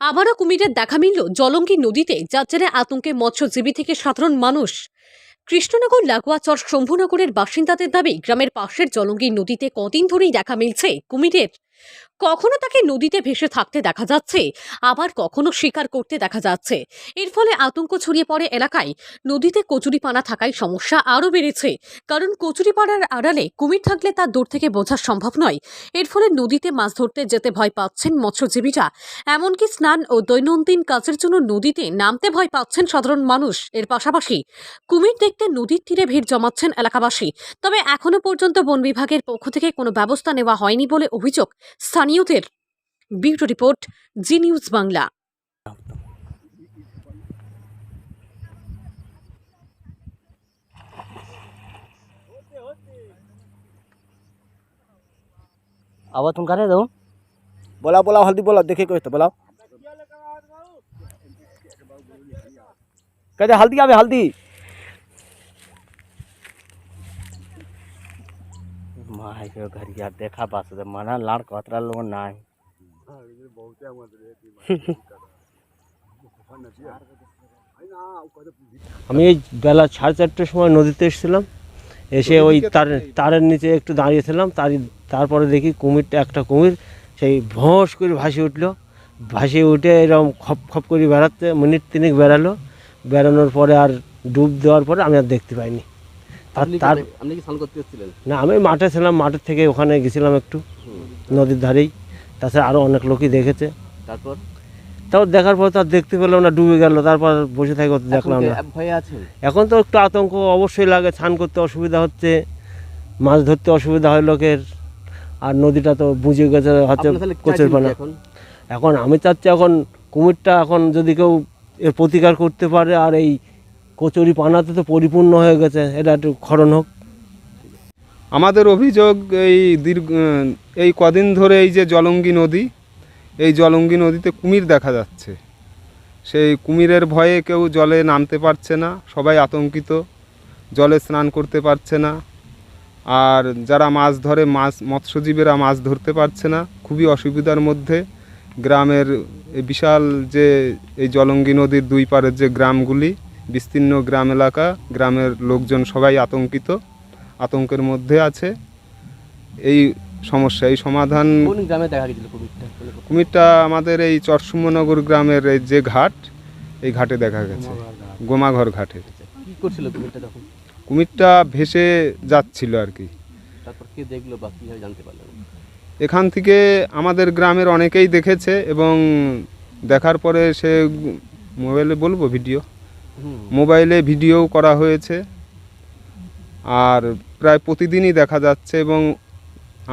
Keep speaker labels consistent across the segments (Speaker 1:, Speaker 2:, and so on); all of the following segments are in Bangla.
Speaker 1: আবারও কুমিরের দেখা মিলল জলঙ্গি নদীতে জেরে আতঙ্কে মৎস্যজীবী থেকে সাধারণ মানুষ। কৃষ্ণনগর লাগোয়া চর শম্ভুনগরের বাসিন্দাদের দাবি, গ্রামের পাশের জলঙ্গি নদীতে কদিন ধরেই দেখা মিলছে কুমিরের। কখনো তাকে নদীতে ভেসে থাকতে দেখা যাচ্ছে, আবার কখনো শিকার করতে দেখা যাচ্ছে। এর ফলে আতঙ্ক ছড়িয়ে পড়ে এলাকায়। নদীতে কচুরিপানা থাকায় সমস্যা আরও বেড়েছে। কারণ কচুরিপানার আড়ালে কুমির থাকলে তা দূর থেকে বোঝা সম্ভব নয়। এর ফলে নদীতে মাছ ধরতে যেতে ভয় পাচ্ছেন মৎস্যজীবীরা। এমনকি স্নান ও দৈনন্দিন কাজের জন্য নদীতে নামতে ভয় পাচ্ছেন সাধারণ মানুষ। এর পাশাপাশি কুমির দেখতে নদীর তীরে ভিড় জমাচ্ছেন এলাকাবাসী। তবে এখনও পর্যন্ত বন বিভাগের পক্ষ থেকে কোনো ব্যবস্থা নেওয়া হয়নি বলে অভিযোগ স্থানীয়দের bureau report Zee news Bangla
Speaker 2: आवाज तुम कर रहे हो
Speaker 3: बोला बोला हल्दी बोला देखे कोई तो बोला कहते हल्दी आवे हल्दी
Speaker 2: माय के घर यार देखा पास से मना लाड़ कतरा लोग ना है আমি এই বেলা সাড়ে চারটের সময় নদীতে এসেছিলাম এসে ওই তার তারের নিচে একটু দাঁড়িয়েছিলাম তার তারপরে দেখি কুমিরটা একটা কুমির সেই ভোঁস করে ভাসে উঠলো ভাসে উঠে এরকম খপ খপ করে বেড়াতে মিনিট তিনেক বেড়ালো বেড়ানোর পরে আর ডুব দেওয়ার পরে আমি আর দেখতে পাইনি তার তার
Speaker 3: আপনি কি স্নান করতে এসেছিলেন?
Speaker 2: না আমি মাঠে ছিলাম মাঠের থেকে ওখানে গেছিলাম একটু নদীর ধারেই। তাছাড়া আরও অনেক লোকই দেখেছে।
Speaker 3: তারপর?
Speaker 2: তাও দেখার পর তো আর দেখতে পেলাম না ডুবে গেল তারপর বসে থেকে দেখলাম না।
Speaker 3: ভয়ে
Speaker 2: এখন তো একটু আতঙ্ক অবশ্যই লাগে স্নান করতে অসুবিধা হচ্ছে মাছ ধরতে অসুবিধা হয় লোকের আর নদীটা তো বুঝে গেছে হচ্ছে কোচের পানা।
Speaker 3: এখন?
Speaker 2: এখন আমি চাচ্ছি এখন কুমিরটা এখন যদি কেউ এর প্রতিকার করতে পারে আর এই কচুরি পানাতে তো পরিপূর্ণ হয়ে গেছে, এটা একটু খরণ হোক।
Speaker 4: আমাদের অভিযোগ এই দীর্ঘ, এই কদিন ধরে এই যে জলঙ্গি নদী, এই জলঙ্গি নদীতে কুমির দেখা যাচ্ছে। সেই কুমিরের ভয়ে কেউ জলে নামতে পারছে না, সবাই আতঙ্কিত, জলে স্নান করতে পারছে না। আর যারা মাছ ধরে, মাছ, মৎস্যজীবীরা মাছ ধরতে পারছে না, খুবই অসুবিধার মধ্যে গ্রামের বিশাল যে এই জলঙ্গি নদীর দুই পারের যে গ্রামগুলি বিস্তীর্ণ গ্রাম এলাকা গ্রামের লোকজন সবাই আতঙ্কিত আতঙ্কের মধ্যে আছে। এই সমস্যা এই সমাধান
Speaker 3: গ্রামে দেখা গেছিল কুমিরটা?
Speaker 4: কুমিরটা আমাদের এই চরসুম্মনগর গ্রামের এই যে ঘাট এই ঘাটে দেখা গেছে। গোমাঘর ঘাটে।
Speaker 3: কি করছিল কুমিরটা তখন?
Speaker 4: কুমিরটা ভেসে যাচ্ছিল আর কি।
Speaker 3: তারপর কে দেখল বা কীভাবে জানতে পারলেন
Speaker 4: এখান থেকে আমাদের গ্রামের অনেকেই দেখেছে এবং দেখার পরে সে মোবাইলে বলব ভিডিও? মোবাইলে ভিডিও করা হয়েছে। আর প্রায় প্রতিদিনই দেখা যাচ্ছে এবং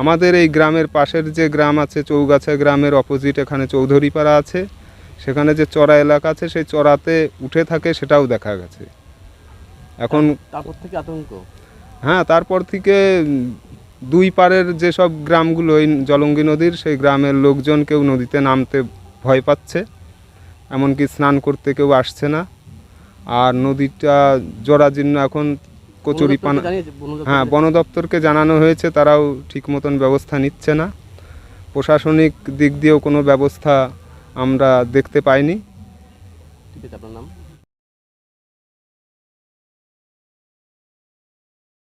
Speaker 4: আমাদের এই গ্রামের পাশের যে গ্রাম আছে চৌগাছা গ্রামের অপোজিট এখানে চৌধুরীপাড়া আছে। সেখানে যে চড়া এলাকা আছে সেই চড়াতে উঠে থাকে সেটাও দেখা গেছে। এখন
Speaker 3: তারপর থেকে আতঙ্ক?
Speaker 4: হ্যাঁ তারপর থেকে দুই পারের যেসব গ্রামগুলো এই জলঙ্গি নদীর সেই গ্রামের লোকজন কেউ নদীতে নামতে ভয় পাচ্ছে। এমনকি স্নান করতে কেউ আসছে না। আর নদীটা জরাজীর্ণ এখন কচুরি পানা হ্যাঁ বন দপ্তরকে জানানো হয়েছে তারাও ঠিক মতন ব্যবস্থা নিচ্ছে না। প্রশাসনিক দিক দিয়েও কোনো ব্যবস্থা আমরা দেখতে পাইনি।
Speaker 3: ঠিক আছে আপনার নাম?